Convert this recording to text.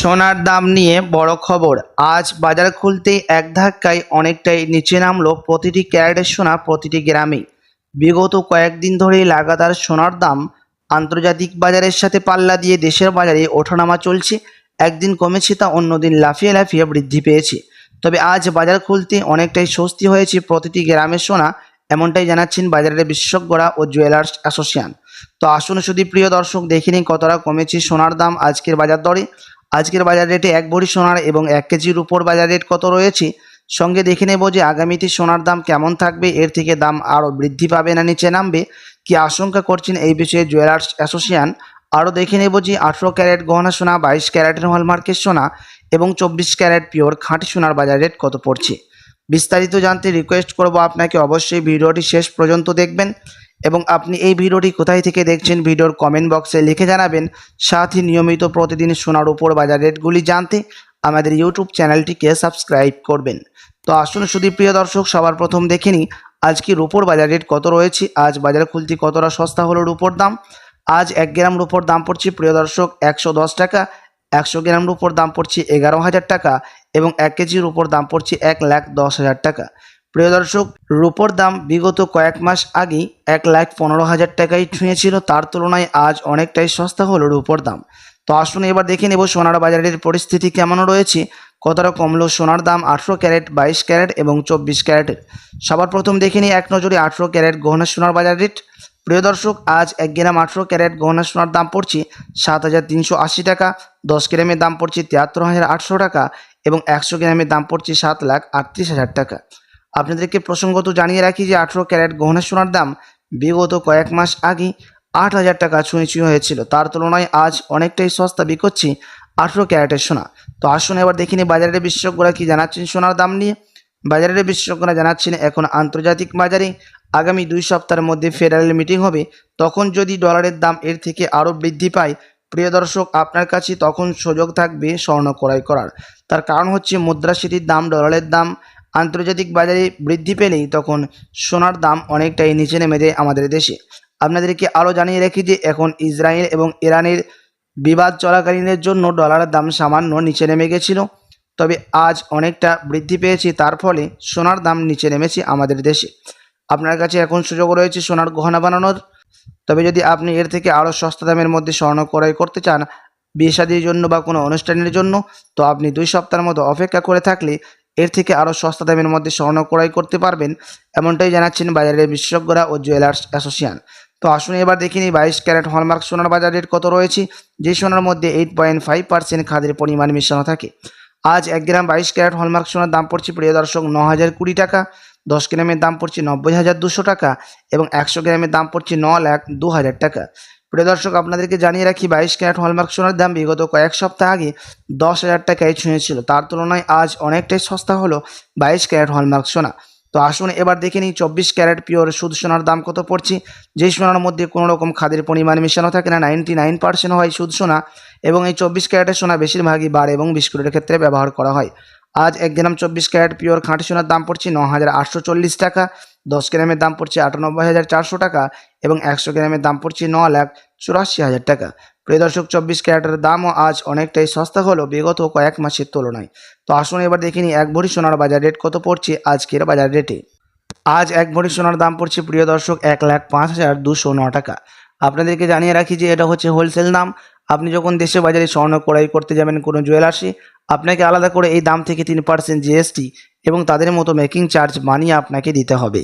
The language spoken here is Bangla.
সোনার দাম নিয়ে বড় খবর। আজ বাজার খুলতে এক ধাক্কায় অনেকটাই নিচে নামলো প্রতিটি ক্যারেটের সোনা প্রতিটি গ্রামে বিগত কয়েকদিন ধরেই লাগাতার সোনার দাম আন্তর্জাতিক বাজারের সাথে পাল্লা দিয়ে দেশের বাজারে ওঠানামা চলছে। একদিন কমেছে তা, অন্যদিন লাফিয়ে লাফিয়ে বৃদ্ধি পেয়েছে। তবে আজ বাজার খুলতে অনেকটাই স্বস্তি হয়েছে প্রতিটি গ্রামের সোনা, এমনটাই জানাচ্ছেন বাজারের বিশেষজ্ঞরা ও জুয়েলার্স অ্যাসোসিয়েশন। তো আসুন শুধু প্রিয় দর্শক দেখিনি কতটা কমেছে সোনার দাম আজকের বাজার দরে। আজকের বাজার রেটে এক ভরি সোনার এবং এক কেজির উপর বাজার রেট কত রয়েছে? সঙ্গে দেখে নেব যে আগামীতে সোনার দাম কেমন থাকবে, এর থেকে দাম আরও বৃদ্ধি পাবে না নিচে নামবে। কি আশঙ্কা করছেন এই বিষয়ে জুয়েলার্স অ্যাসোসিয়েশন? আরও দেখে নেব যে আঠেরো ক্যারেট গহনা সোনা, বাইশ ক্যারেটের হলমার্কের সোনা এবং চব্বিশ ক্যারেট পিওর খাঁটি সোনার বাজার রেট কত পড়ছে? বিস্তারিত জানতে রিকোয়েস্ট করব আপনাকে, অবশ্যই ভিডিওটি শেষ পর্যন্ত দেখবেন। এবং আপনি এই ভিডিওটি কোথায় থেকে দেখছেন ভিডিওর কমেন্ট বক্সে লিখে জানাবেন। সাথে নিয়মিত প্রতিদিন সোনার উপর বাজার রেটগুলি জানতে আমাদের ইউটিউব চ্যানেলটিকে সাবস্ক্রাইব করবেন। তো আসুন শুধু প্রিয় দর্শক, সবার প্রথম দেখে নিই, আজকে রুপোর বাজার রেট কত রয়েছে? আজ বাজার খুলতে কতটা সস্তা হলো রুপোর দাম? আজ এক গ্রাম রুপোর দাম পড়ছে, প্রিয় দর্শক, একশো দশ টাকা। একশো গ্রাম রুপোর দাম পড়ছে এগারো হাজার টাকা এবং এক কেজির উপর দাম পড়ছে এক লাখ দশ হাজার টাকা। প্রিয় দর্শক, রুপোর দাম বিগত কয়েক মাস আগেই এক লাখ পনেরো হাজার টাকায় ছুঁয়েছিল। তার তুলনায় আজ অনেকটাই সস্তা হলো রুপোর দাম। তো আসুন এবার দেখে নেব সোনার বাজারের পরিস্থিতি কেমন রয়েছে। কতটা কমলো সোনার দাম আঠেরো ক্যারেট, বাইশ ক্যারেট এবং চব্বিশ ক্যারেটের? সবার প্রথম দেখে নিই এক নজরে আঠেরো ক্যারেট গহনা সোনার বাজার রেট। প্রিয় দর্শক, আজ এক গ্রাম আঠেরো ক্যারেট গহনা সোনার দাম পড়ছে সাত হাজার তিনশো আশি টাকা, দশ গ্রামের দাম পড়ছে তিয়াত্তর হাজার আটশো টাকা এবং একশো গ্রামের দাম পড়ছে সাত লাখ আটত্রিশ হাজার টাকা। আপনাদেরকে প্রসঙ্গত জানিয়ে রাখি যে আঠেরো ক্যারেট গহনা সোনার দাম বিগত কয়েক মাস আগে আট হাজার টাকা ছুঁয়ে হয়েছিল। তার তুলনায় আজ অনেকটাই সস্তা বিকোচ্ছি আঠেরো ক্যারেটের সোনা। তো আসুন এবার দেখিনি বাজারের বিশেষজ্ঞরা কি জানাচ্ছেন সোনার দাম নিয়ে। বাজারের বিশেষজ্ঞরা জানাচ্ছেন, এখন আন্তর্জাতিক বাজারে আগামী দুই সপ্তাহের মধ্যে ফেডারেল মিটিং হবে। তখন যদি ডলারের দাম এর থেকে আরও বৃদ্ধি পায়, প্রিয় দর্শক, আপনার কাছে তখন সুযোগ থাকবে স্বর্ণ ক্রয় করার। তার কারণ হচ্ছে মুদ্রাস্ফীতির দাম, ডলারের দাম আন্তর্জাতিক বাজারে বৃদ্ধি পেলেই তখন সোনার দাম অনেকটাই নিচে নেমে যায় আমাদের দেশে। আপনাদেরকে আরও জানিয়ে রাখি যে এখন ইসরায়েল এবং ইরানের বিবাদ চলাকালীনের জন্য ডলারের দাম সামান্য নিচে নেমে গেছিল, তবে আজ অনেকটা বৃদ্ধি পেয়েছে, তার ফলে সোনার দাম নিচে নেমেছে আমাদের দেশে। আপনার কাছে এখন সুযোগ রয়েছে সোনার গহনা বানানোর, তবে যদি আপনি এর থেকে আরও সস্তা দামের মধ্যে স্বর্ণ ক্রয় করতে চান, বিয়ে জন্য বা কোনো অনুষ্ঠানের জন্য, তো আপনি দুই সপ্তাহের মতো অপেক্ষা করে থাকলে এর থেকে আরও সস্তা দামের মধ্যে স্বর্ণ ক্রয় করতে পারবেন, এমনটাই জানাচ্ছেন বাজারের বিশেষজ্ঞরা ও জুয়েলার্স অ্যাসোসিয়েশন। তো আসুন এবার দেখিনি বাইশ ক্যারেট হলমার্ক সোনার বাজার রেট কত রয়েছে, যে সোনার মধ্যে এইট পয়েন্ট ফাইভ পার্সেন্ট খাদের পরিমাণ মেশানো থাকে। আজ এক গ্রাম বাইশ ক্যারেট হলমার্ক সোনার দাম পড়ছে, প্রিয় দর্শক, ন হাজার কুড়ি টাকা। দশ গ্রামের দাম পড়ছে নব্বই হাজার দুশো টাকা এবং একশো গ্রামের দাম পড়ছে ন লাখ দু হাজার টাকা। প্রিয় দর্শক, আপনাদেরকে জানিয়ে রাখি, বাইশ ক্যারেট হলমার্ক সোনার দাম বিগত কয়েক সপ্তাহ আগে দশ হাজার টাকায় ছুঁয়েছিল। তার তুলনায় আজ অনেকটাই সস্তা হলো বাইশ ক্যারেট হলমার্ক সোনা। তো আসুন এবার দেখে নিই, চব্বিশ ক্যারেট পিওর সুদ সোনার দাম কত পড়ছে? যেই সোনার মধ্যে কোনো রকম খাদের পরিমাণ মেশানো থাকে না, নাইনটি নাইন পার্সেন্ট হয় সুদ সোনা এবং এই চব্বিশ ক্যারেটের সোনা বেশিরভাগই বার এবং বিস্কুটের ক্ষেত্রে ব্যবহার করা হয়। আজ এক গ্রাম চব্বিশ ক্যারেট পিওর খাঁটি সোনার দাম পড়ছে ন হাজার আটশো চল্লিশ টাকা। দশ গ্রামের দাম পড়ছে আটানব্বই হাজার চারশো টাকা এবং একশো গ্রামের দাম পড়ছে ন লাখ চুরাশি হাজার টাকা। প্রিয় দর্শক, চব্বিশ ক্যারেটের দামও আজ অনেকটাই সস্তা হলো বিগত কয়েক মাসের তুলনায়। তো আসুন এবার দেখিনি এক ভরি সোনার বাজার রেট কত পড়ছে আজকের বাজার রেটে। আজ এক ভরি সোনার দাম পড়ছে, প্রিয় দর্শক, এক লাখ পাঁচ হাজার দুশো ন টাকা। আপনাদেরকে জানিয়ে রাখি যে এটা হচ্ছে হোলসেল দাম। আপনি যখন দেশে বাজারে স্বর্ণ ক্রয় করতে যাবেন, কোনো জুয়েলার্সে আপনাকে আলাদা করে এই দাম থেকে তিন পার্সেন্ট জিএসটি এবং তাদের মতো মেকিং চার্জ মানিয়ে আপনাকে দিতে হবে।